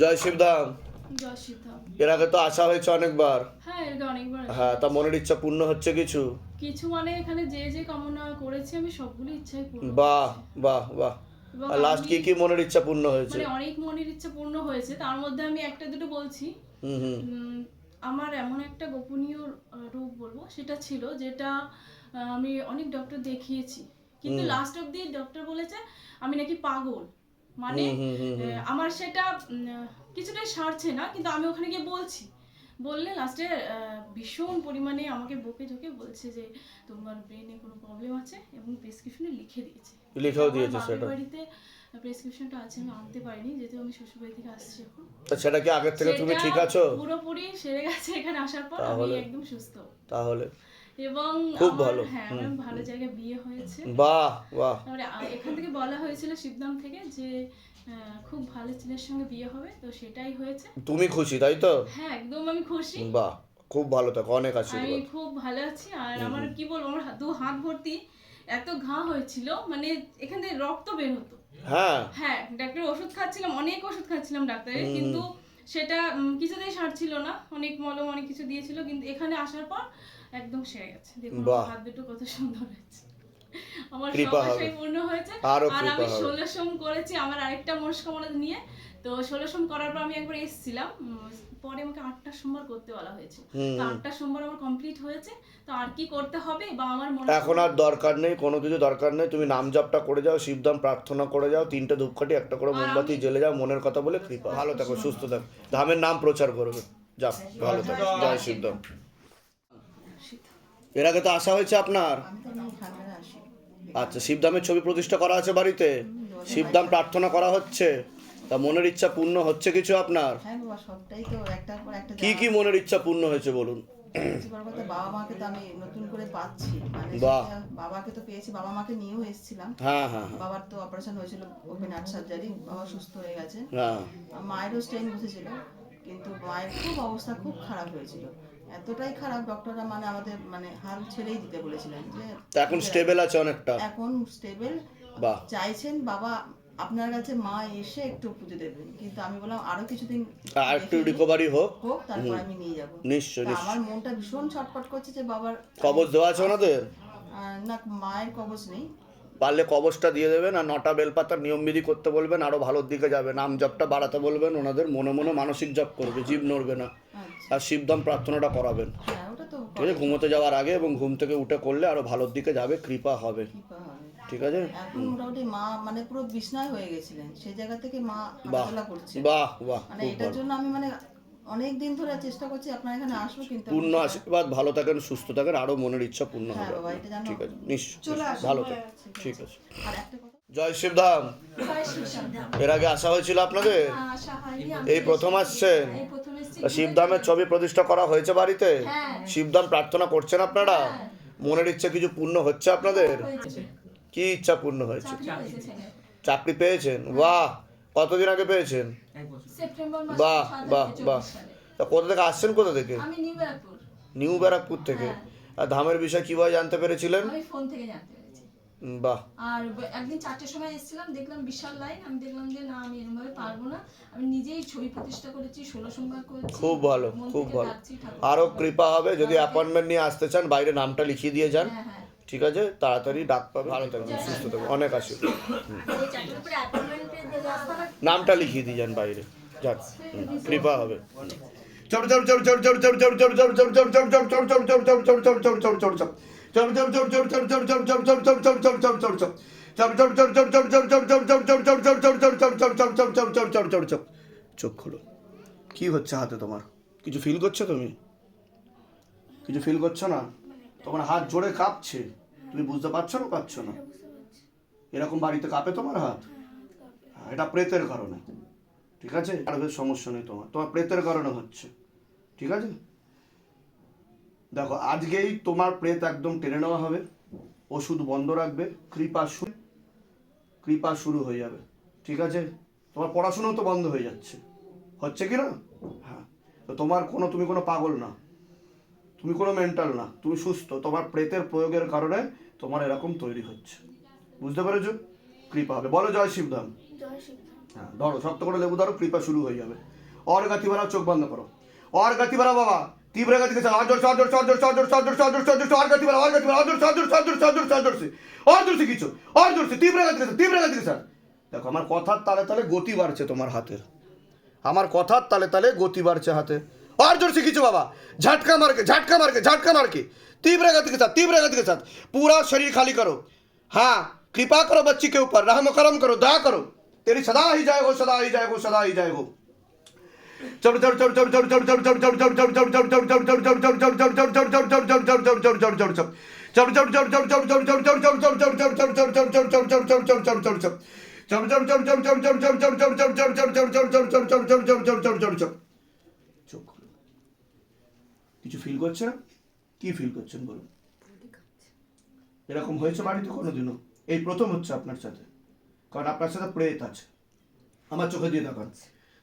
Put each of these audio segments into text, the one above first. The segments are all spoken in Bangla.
জয় শিবধাম। এর আগে তো আসা হয়েছে অনেকবার। হ্যাঁ এর অনেকবার হ্যাঁ তা মনের ইচ্ছা পূর্ণ হচ্ছে কিছু? কিছু মানে এখানে যে যে কামনা করেছি আমি সবগুলো ইচ্ছাই পূর্ণ বাহ বাহ বাহ। লাস্ট কি কি মনের ইচ্ছা পূর্ণ হয়েছে? মানে অনেক মনের ইচ্ছা পূর্ণ হয়েছে। তার মধ্যে আমি একটা দুটো বলছি। আমার এমন একটা গোপনীয় রোগ বলব সেটা ছিল যেটা আমি অনেক ডক্টর দেখিয়েছি। কিন্তু লাস্ট অব্দি ডক্টর বলেছে আমি নাকি পাগল। মানে আমার সেটা কিছুটাই সারছে না কিন্তু আমি ওখানে গিয়ে বলছি। বললে লাস্টে ভীষণ পরিমাণে আমাকে বকে ঝোকে বলছে যে তোমার ব্রেনে কোনো প্রবলেম আছে? এবং প্রেসক্রিপশনে লিখে দিয়েছে। লিখেও দিয়েছে সেটা। বাড়িতে প্রেসক্রিপশনটা আছে আমি আনতে পারিনি যেহেতু আমি শ্বশুরবাড়ি থেকে আসছি এখন। তা সেটা কি আগের থেকে তুমি ঠিক আছো? পুরোপুরি সেরে গেছে এখানে আসার পর আমি একদম সুস্থ। তাহলে এবং খুব ভালো, হ্যাঁ আমার ভালো জায়গায় বিয়ে হয়েছে। বাহ বাহ। এখান থেকে বলা হয়েছিল শিবদাম থেকে যে খুব ভালো ছেলের সঙ্গে বিয়ে হবে তো সেটাই হয়েছে। তুমি খুশি তাই তো? হ্যাঁ একদম আমি খুশি। বাহ খুব ভালো থাকো অনেক আমি খুব ভালো আছি আর আমার কি বলব আমার দু হাত ভর্তি এত ঘা হয়েছিল মানে এখান থেকে রক্ত বের হতো। হ্যাঁ। হ্যাঁ ডাক্তার ওষুধ খাচ্ছিলাম অনেক ওষুধ খাচ্ছিলাম ডাক্তারের কিন্তু সেটা কিছুতেই সারছিল না অনেক মলম অনেক কিছু দিয়েছিল কিন্তু এখানে আসার পর একদম সেরে গেছে। দেখুন হাত দুটো কত সুন্দর হয়েছে। আমার কৃপা হবে। পূর্ণ হয়েছে। আর আমি। করেছি আমার আরেকটা মনস্কামনা নিয়ে। তো করার পর আমি একবার এসেছিলাম। পরে আমাকে আটটা সোমবার করতে বলা হয়েছে। তো আটটা সোমবার আমার কমপ্লিট হয়েছে। তো আর কি করতে হবে বা আমার মনে এখন আর দরকার নেই কোনো কিছু দরকার নেই। তুমি নাম জপটা করে যাও শিবদাম প্রার্থনা করে যাও তিনটে ধূপকাঠি একটা করে মোমবাতি জ্বেলে যাও মনের কথা বলে কৃপা ভালো থাকো সুস্থ থাকো। ধামের নাম প্রচার করবে। যাও ভালো থাকো। জয় শিবদাম এর আগে তো আসা হয়েছে আপনার? আচ্ছা শিবদামের ছবি প্রতিষ্ঠা করা আছে বাড়িতে? শিবদাম প্রার্থনা করা হচ্ছে? তা মনের ইচ্ছা পূর্ণ হচ্ছে কিছু আপনার? হ্যাঁ কি কি মনের ইচ্ছা পূর্ণ হয়েছে বলুন? বাবা মাকে তো আমি নতুন করে পাচ্ছি। মানে বাহ। সেটা বাবাকে তো পেয়েছি বাবা মাকে নিয়েও এসেছিলাম। হ্যাঁ হ্যাঁ হ্যাঁ। বাবার তো অপারেশন হয়েছিল ওপেন হার্ট সার্জারি বাবা সুস্থ হয়ে গেছে। হ্যাঁ। মায়েরও স্টেন বসেছিল কিন্তু মায়ের খুব অবস্থা খুব খারাপ হয়েছিল। এতটাই খারাপ ডক্টররা মানে আমাদের মানে হাল ছেড়েই দিতে বলেছিলেন যে এখন স্টেবল আছে অনেকটা। এখন স্টেবল বাহ। চাইছেন বাবা আপনার কাছে মা এসে একটু পুজো দেবেন। কিন্তু আমি বললাম আরও কিছুদিন আর একটু রিকভারি হোক। হোক তারপর আমি নিয়ে যাব। নিশ্চয় আমার মনটা ভীষণ ছটফট করছে যে বাবার কবচ দেওয়া আছে ওনাদের? না মায়ের কবচ নেই। পারলে কবচটা দিয়ে দেবেন আর নটা বেলপাতার নিয়মবিধি করতে বলবেন আরও ভালোর দিকে যাবে। নাম জপটা বাড়াতে বলবেন ওনাদের মনে মনে মানসিক জপ করবে জীব নড়বে না। আর শিবদাম প্রার্থনাটা করাবেন। হ্যাঁ ঠিক আছে ঘুমোতে যাওয়ার আগে এবং ঘুম থেকে উঠে করলে আরও ভালোর দিকে যাবে কৃপা হবে। ঠিক আছে? এখন মোটামুটি মা মানে পুরো বিছনায় হয়ে গেছিলেন। সেই জায়গা থেকে মা হাঁটাচলা করছে। বাহ বাহ মানে এটার ভালো। জন্য আমি মানে অনেক দিন ধরে চেষ্টা করছি আপনার এখানে আসব কিন্তু পূর্ণ আশীর্বাদ ভালো থাকেন সুস্থ থাকেন আরও মনের ইচ্ছা পূর্ণ হ্যাঁ হবে ঠিক আছে নিশ্চয় ভালো থাকেন। ঠিক আছে। জয় শিবধাম। এর আগে আসা হয়েছিল আপনাদের? এই প্রথম আসছেন? শিবধামের ছবি প্রতিষ্ঠা করা হয়েছে বাড়িতে? হ্যাঁ। শিবধাম প্রার্থনা করছেন আপনারা? মনের ইচ্ছা কিছু পূর্ণ হচ্ছে আপনাদের? কি ইচ্ছা পূর্ণ হয়েছে? চাকরি পেয়েছেন? বাহ! কতদিন আগে পেয়েছেন? বাহ বাহ বাহ। তা কোথা থেকে আসছেন কোথা থেকে? নিউ ব্যারাকপুর। থেকে? আর ধামের বিষয় কীভাবে জানতে পেরেছিলেন? ফোন থেকে জানতে বাহ আর একদিন চারটের সময় এসেছিলাম দেখলাম বিশাল লাইন আমি দেখলাম যে না আমি এরকমভাবে পারব না আমি নিজেই ছবি প্রতিষ্ঠা করেছি ষোলো সোমবার করেছি খুব ভালো খুব ভালো ডাকছি ঠাকুর। আরও কৃপা হবে যদি অ্যাপয়েন্টমেন্ট নিয়ে আসতে চান বাইরে নামটা লিখিয়ে দিয়ে যান হ্যাঁ হ্যাঁ ঠিক আছে তাড়াতাড়ি ডাক পাবে ভালো থাকবেন সুস্থ থাকবেন অনেক আশীর্বাদ নামটা লিখিয়ে দিয়ে যান বাইরে যান কৃপা হবে চড় চড় চড় চড় চড় চড় চড় চড় চড় চড় চড় চড় চড় চড় চড় চড় চড় চড় চড় চড় চড় চড় চোখ খুলো কি হচ্ছে হাতে তোমার কিছু ফিল করছ তুমি কিছু ফিল করছ না তোমার হাত জোরে কাঁপছে তুমি বুঝতে পারছ না পারছ না এরকম বাড়িতে কাঁপে তোমার হাত হ্যাঁ, এটা প্রেতের কারণে ঠিক আছে আর সমস্যা নেই তোমার তোমার প্রেতের কারণে হচ্ছে ঠিক আছে দেখো আজকেই তোমার প্রেত একদম টেনে নেওয়া হবে। ওষুধ বন্ধ রাখবে কৃপা শুরু কৃপা শুরু হয়ে যাবে ঠিক আছে? তোমার পড়াশুনো তো বন্ধ হয়ে যাচ্ছে। হচ্ছে কি না? হ্যাঁ। তো তোমার কোনো তুমি কোনো পাগল না। তুমি কোনো মেন্টাল না। তুমি সুস্থ। তোমার প্রেতের প্রয়োগের কারণে তোমার এরকম তৈরি হচ্ছে। বুঝতে পেরেছ? কৃপা হবে। বলো জয় শিবধাম। হ্যাঁ ধরো শক্ত করে লেবু ধরো কৃপা শুরু হয়ে যাবে। অর চোখ বন্ধ করো। অর গাতিবারা বাবা! তীব্রগা থেকে আর জোর আর জোর আর জোর আর জোর আর জোর আর জোর আর জোর আর গতি বলা আর গতি বলা আর জোর আর জোর আর জোর আর জোর আর জোর আর জোর কিছু আর জোর তীব্রগা থেকে তীব্রগা থেকে স্যার দেখো আমার কথার তালে তালে গতি বাড়ছে তোমার হাতের আমার কথার তালে তালে গতি বাড়ছে হাতে আর জোর কিছু বাবা ঝাটকা মারকে ঝাটকা মারকে ঝাটকা মারকে তীব্রগা থেকে সাথ তীব্রগা থেকে সাথ पूरा शरीर खाली करो हाँ कृपा करो बच्ची के ऊपर रहम करम करो दया करो तेरी सदा ही जाएगो सदा ही जाएगो सदा ही जाएगो কিছু ফিল করছে কি ফিল করছেন বলুন? এরকম হয়েছে বাড়িতে কোনোদিনও? এই প্রথম হচ্ছে আপনার সাথে। কারণ আপনার সাথে প্রেত আছে। আমার চোখে দিয়ে দেখাচ্ছে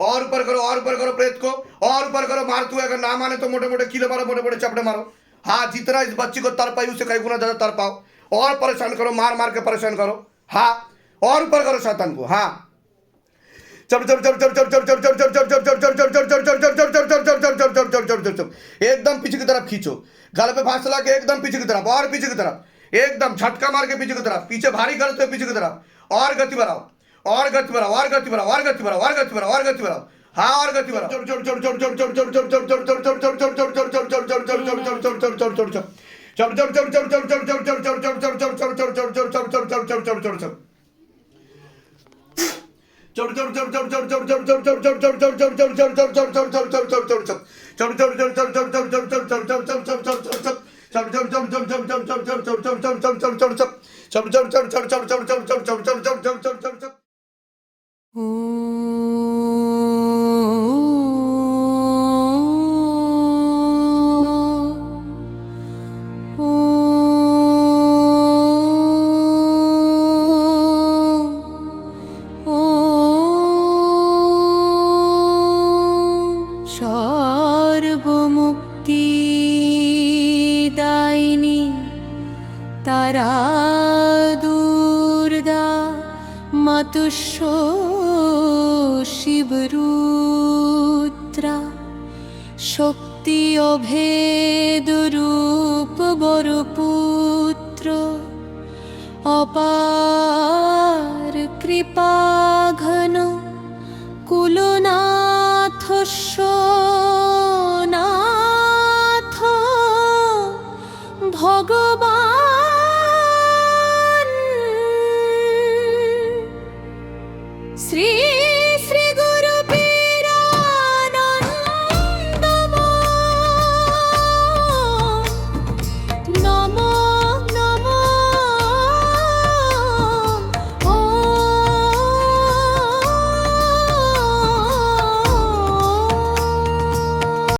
और ऊपर करो और ऊपर करो प्रेत को और ऊपर करो मार तू अगर ना माने तो मोटे मोटे किले मारो मोटे मोटे चपड़े मारो हाँ जितना इस बच्ची को तर पाई उसे कई गुना ज़्यादा तर पाओ और परेशान करो मार मार के परेशान करो हाँ और ऊपर करो शैतान को हाँ एकदम पीछे की तरफ खींचो गल पे फांस लगा के एकदम पीछे की तरफ और पीछे की तरफ एकदम झटका मार के पीछे की तरफ पीछे भारी गलत पीछे की तरफ और गति बढ़ाओ और गति बढ़ाओ और गति बढ़ाओ और गति बढ़ाओ और गति बढ़ाओ और गति बढ़ाओ हाँ और गति बढ़ाओ चम चम चम चम चम चम चम चम चम चम चम সর্বমুক্তি দায়নি তারা মাতুষো शिवरुद्रा শক্তি অভেদরূপ বরপুত্র অপার কৃপা